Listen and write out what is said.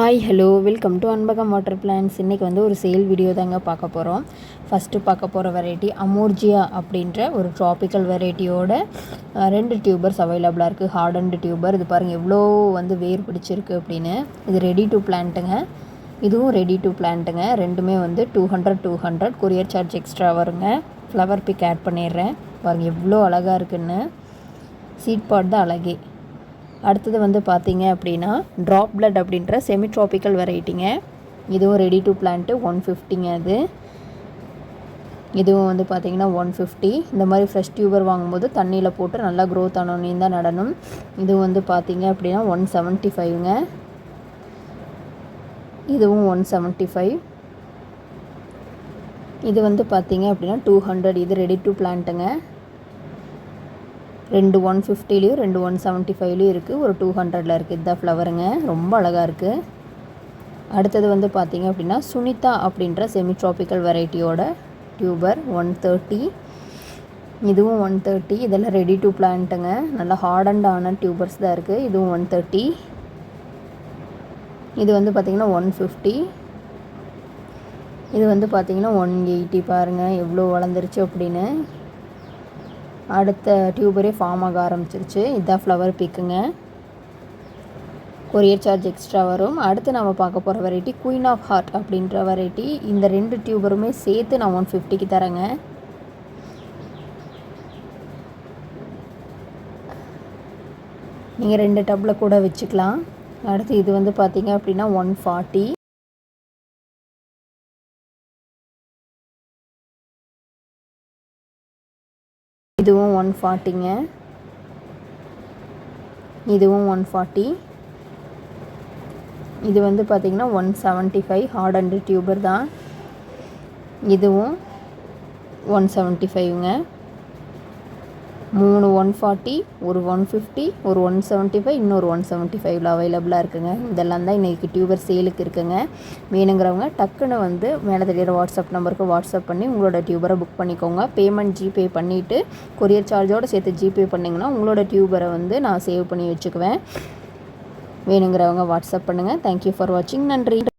Hi hello welcome to Anbagam water plants இன்றைக்கி வந்து ஒரு சேல் வீடியோ தாங்க பார்க்க போகிறோம் ஃபஸ்ட்டு பார்க்க போகிற வெரைட்டி அமோர்ஜியா அப்படின்ற ஒரு ட்ராபிக்கல் வெரைட்டியோட ரெண்டு டியூபர்ஸ் அவைலபிளாக இருக்குது ஹார்டன்டு டியூபர் இது பாருங்கள் எவ்வளோ வந்து வேர் பிடிச்சிருக்கு அப்படின்னு. இது ரெடி டு பிளான்ட்டுங்க இதுவும் ரெடி டு பிளான்ட்டுங்க ரெண்டுமே வந்து two hundred two hundred courier charge extra வருங்க. ஃப்ளவர் பிக் ஆட் பண்ணிடுறேன். பாருங்கள் எவ்வளோ அழகாக இருக்குன்னு. சீட் பாட் தான் அழகே. அடுத்தது வந்து பார்த்தீங்க அப்படின்னா ட்ராப் பிளட் அப்படின்ற செமி ட்ராபிக்கல் வெரைட்டிங்க இதுவும் ரெடி டு பிளான்ட்டு ஒன் ஃபிஃப்டிங்க அது. இதுவும் வந்து பார்த்திங்கன்னா ஒன் ஃபிஃப்டி இந்த மாதிரி ஃப்ரெஷ் டியூபர் வாங்கும்போது தண்ணியில் போட்டு நல்லா க்ரோத் ஆனோன்னு தான் நடணும். இது வந்து பார்த்திங்க அப்படின்னா ஒன் செவன்ட்டி ஃபைவ்ங்க இதுவும் ஒன் செவன்ட்டி ஃபைவ் இது வந்து பார்த்திங்க அப்படின்னா டூ ஹண்ட்ரட் இது ரெடி டு பிளான்ட்டுங்க ரெண்டு ஒன் ஃபிஃப்டிலையும் ரெண்டு ஒன் செவன்ட்டி ஃபைவ்லேயும் இருக்குது ஒரு டூ ஹண்ட்ரடில் இருக்குது இதுதான் ஃப்ளவருங்க ரொம்ப அழகாக இருக்குது அடுத்தது வந்து பார்த்திங்க அப்படின்னா சுனிதா அப்படின்ற செமி ட்ராபிக்கல் வெரைட்டியோட டியூபர் ஒன் தேர்ட்டி. இதுவும் ஒன் தேர்ட்டி. இதெல்லாம் ரெடி டு பிளான்ட்டுங்க நல்லா ஹார்ட் அண்ட் ஆன டியூபர்ஸ் தான் இருக்குது இதுவும் ஒன் தேர்ட்டி. இது வந்து பார்த்திங்கன்னா ஒன் ஃபிஃப்டி. இது வந்து பார்த்திங்கன்னா ஒன் எயிட்டி பாருங்கள் எவ்வளோ வளர்ந்துருச்சு அப்படின்னு. அடுத்த டியூபரே ஃபார்ம் ஆக ஆரம்பிச்சிருச்சு. இதுதான் ஃப்ளவர் பிக்குங்க கொரியர் சார்ஜ் எக்ஸ்ட்ரா வரும். அடுத்து நம்ம பார்க்க போகிற வெரைட்டி குயின் ஆஃப் ஹார்ட் அப்படின்ற வெரைட்டி இந்த ரெண்டு டியூபருமே சேர்த்து நான் ஒன் ஃபிஃப்டிக்கு தரேங்க. நீங்கள் ரெண்டு டப்பில் கூட வச்சுக்கலாம். அடுத்து இது வந்து பார்த்தீங்க அப்படின்னா ஒன் ஃபார்ட்டி இதுவும் ஒன் ஃபார்ட்டிங்க இதுவும் ஒன் ஃபார்ட்டி இது வந்து பார்த்திங்கன்னா one seventy five heart and tuber தான். இதுவும் ஒன் செவன்ட்டி ஃபைவ்ங்க மூணு ஒன் ஃபார்ட்டி ஒரு ஒன் ஃபிஃப்டி ஒரு ஒன் செவன்ட்டி ஃபைவ் இன்னொரு ஒன் செவன்ட்டி ஃபைவ்ல அவைலபிளாக இருக்குங்க. இதெல்லாம் தான் இன்றைக்கி டியூபர் சேலுக்கு இருக்குங்க. வேணுங்கிறவங்க டக்குன்னு வந்து மேலே தெரியிற வாட்ஸ்அப் நம்பருக்கு வாட்ஸ்அப் பண்ணி உங்களோட டியூபரை புக் பண்ணிக்கோங்க. பேமெண்ட் ஜிபே பண்ணிவிட்டு கொரியர் சார்ஜோடு சேர்த்து ஜிபே பண்ணிங்கன்னா உங்களோட டியூபரை வந்து நான் சேவ் பண்ணி வச்சுக்குவேன். வேணுங்கிறவங்க வாட்ஸ்அப் பண்ணுங்கள் தேங்க்யூ ஃபார் வாட்சிங் நன்றி.